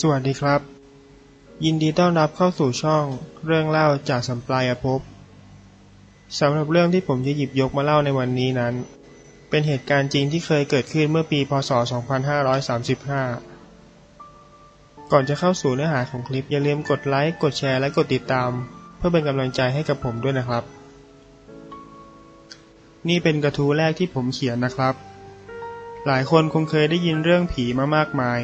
สวัสดีครับ ยินดีต้อนรับเข้าสู่ช่องเรื่องเล่าจากสัมปรายภพสำหรับเรื่องที่ผมจะหยิบยกมาเล่าในวันนี้นั้น เป็นเหตุการณ์จริงที่เคยเกิดขึ้นเมื่อปี พศ 2535 ก่อนจะเข้าสู่เนื้อหาของคลิปอย่าลืมกดไลค์ กดแชร์และกดติดตาม เพื่อเป็นกำลังใจให้กับผมด้วยนะครับ นี่เป็นกระทู้แรกที่ผมเขียนนะครับ หลายคนคงเคยได้ยินเรื่องผีมามากมาย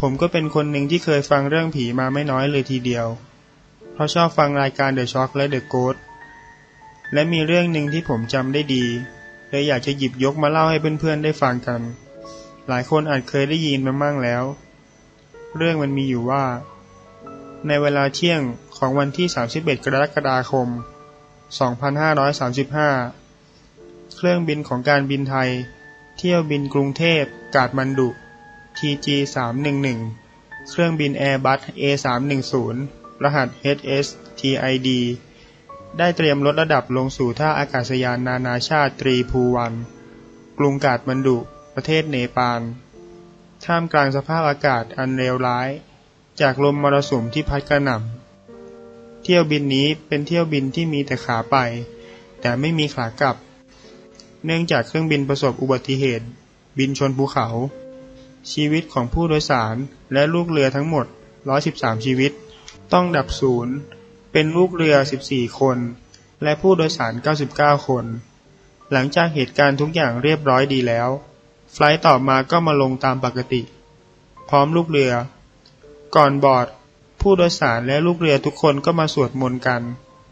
ผมก็เป็นคนหนึ่งที่เคยฟังเรื่องผีมาไม่น้อยเลยทีเดียว เพราะชอบฟังรายการ The Shock และ The Ghost และมีเรื่องหนึ่งที่ผมจำได้ดีเลยอยากจะหยิบยกมาเล่าให้เพื่อนๆได้ฟังกัน หลายคนอาจเคยได้ยินมามั่งแล้ว เรื่องมันมีอยู่ว่า ในเวลาเที่ยงของวันที่ 31 กรกฎาคม 2535 เครื่องบินของการบินไทย เที่ยวบินกรุงเทพกาดมันดุ TG 311 เครื่องบิน Airbus A 310 รหัส HS TID ได้เตรียมลดระดับลงสู่ท่าอากาศยานนานาชาติตรีภูวัน กรุงกาดมันดุ ประเทศเนปาล ท่ามกลางสภาพอากาศอันเลวร้าย จากลมมรสุมที่พัดกระหน่ำ เที่ยวบินนี้เป็นเที่ยวบินที่มีแต่ขาไป แต่ไม่มีขากลับ เนื่องจากเครื่องบินประสบอุบัติเหตุ บินชนภูเขา ชีวิตของผู้โดยสารและลูกเรือทั้งหมด 113 ชีวิต ต้องดับศูนย์เป็นลูกเรือ 14 คน และผู้โดยสาร 99 คน หลังจากเหตุการณ์ทุกอย่างเรียบร้อยดีแล้ว ไฟล์ต่อมาก็มาลงตามปกติ พร้อมลูกเรือ ก่อนบอร์ดผู้โดยสารและลูกเรือทุกคนก็มาสวดมนต์กัน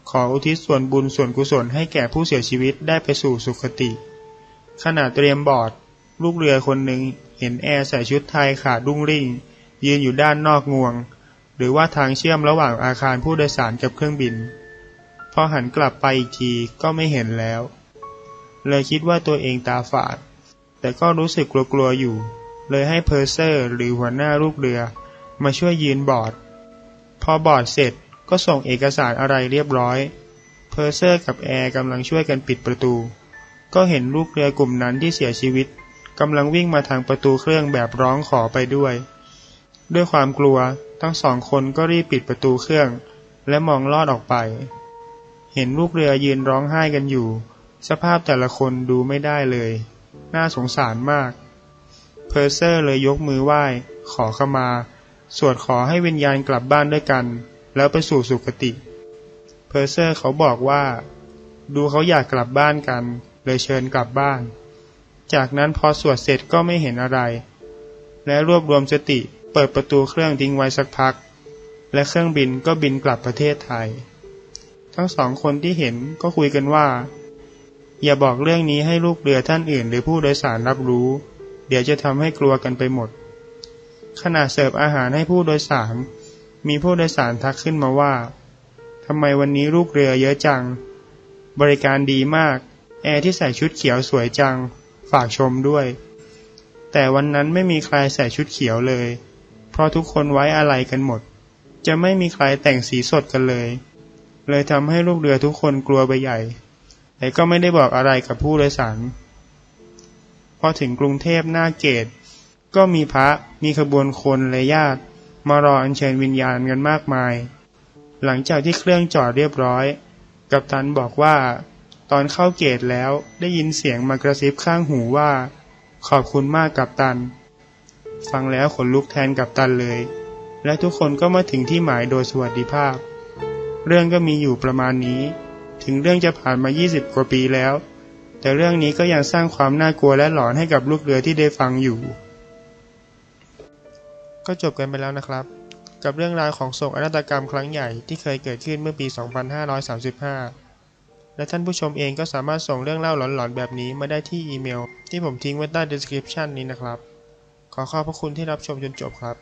ขออุทิศส่วนบุญส่วนกุศลให้แก่ผู้เสียชีวิตได้ไปสู่สุคติ ขณะเตรียมบอร์ดลูกเรือคนหนึ่ง เห็นแอร์ใส่ชุดไทยขาดรุ่งริ่ง ยืนอยู่ด้านนอกงวง หรือว่าทางเชื่อมระหว่างอาคารผู้โดยสารกับเครื่องบิน พอหันกลับไปอีกทีก็ไม่เห็นแล้ว เลยคิดว่าตัวเองตาฝาด แต่ก็รู้สึกกลัวๆอยู่ เลยให้เพอร์เซอร์หรือหัวหน้าลูกเรือ มาช่วยยืนบอร์ด พอบอร์ดเสร็จก็ส่งเอกสารอะไรเรียบร้อย เพอร์เซอร์กับแอร์กำลังช่วยกันปิดประตู ก็เห็นลูกเรือกลุ่มนั้นที่เสียชีวิต กำลังวิ่งมาทางประตูเครื่องแบบร้องขอไปด้วย ด้วยความกลัวทั้งสองคนก็รีบปิดประตูเครื่อง และมองลอดออกไป เห็นลูกเรือยืนร้องไห้กันอยู่ สภาพแต่ละคนดูไม่ได้เลย น่าสงสารมาก เพอร์เซอร์เลยยกมือไหว้ ขอขมา สวดขอให้วิญญาณกลับบ้านด้วยกัน แล้วไปสู่สุคติ เพอร์เซอร์เขาบอกว่า ดูเขาอยากกลับบ้านกัน เลยเชิญกลับบ้าน จากนั้นพอสวดเสร็จก็ไม่เห็นอะไร และรวบรวมสติเปิดประตูเครื่องทิ้งไว้สักพัก และเครื่องบินก็บินกลับประเทศไทย ทั้งสองคนที่เห็นก็คุยกันว่า อย่าบอกเรื่องนี้ให้ลูกเรือท่านอื่น หรือผู้โดยสารรับรู้ เดี๋ยวจะทำให้กลัวกันไปหมด ขณะเสิร์ฟอาหารให้ผู้โดยสาร มีผู้โดยสารทักขึ้นมาว่าทำไมวันนี้ลูกเรือเยอะจัง บริการดีมาก แอร์ที่ใส่ชุดเขียวสวยจัง ฝากชมด้วย แต่วันนั้นไม่มีใครใส่ชุดเขียวเลย เพราะทุกคนไว้อะไรกันหมด จะไม่มีใครแต่งสีสดกันเลย เลยทำให้ลูกเรือทุกคนกลัวไปใหญ่ แต่ก็ไม่ได้บอกอะไรกับผู้โดยสาร พอถึงกรุงเทพหน้าเกต ก็มีพระมีขบวนคนและญาติ มารออัญเชิญวิญญาณกันมากมาย หลังจากที่เครื่องจอดเรียบร้อย กัปตันบอกว่า ตอนเข้าเกตแล้วได้ยินเสียงมากระซิบข้างหูว่า ขอบคุณมากกัปตัน ฟังแล้วขนลุกแทนกัปตันเลย และทุกคนก็มาถึงที่หมายโดยสวัสดิภาพ เรื่องก็มีอยู่ประมาณนี้ ถึงเรื่องจะผ่านมา 20 กว่าปีแล้ว แต่เรื่องนี้ก็ยังสร้างความน่ากลัวและหลอนให้กับลูกเรือที่ได้ฟังอยู่ ก็จบกันไปแล้วนะครับ กับเรื่องราวของโศกนาฏกรรมครั้งใหญ่ที่เคยเกิดขึ้นเมื่อปี 2535 และท่านผู้ชมเองก็สามารถส่งเรื่องเล่าหลอนๆแบบนี้มาได้ที่อีเมล ที่ผมทิ้งไว้ใต้ description นี้นะครับ ขอขอบพระคุณที่รับชมจนจบครับ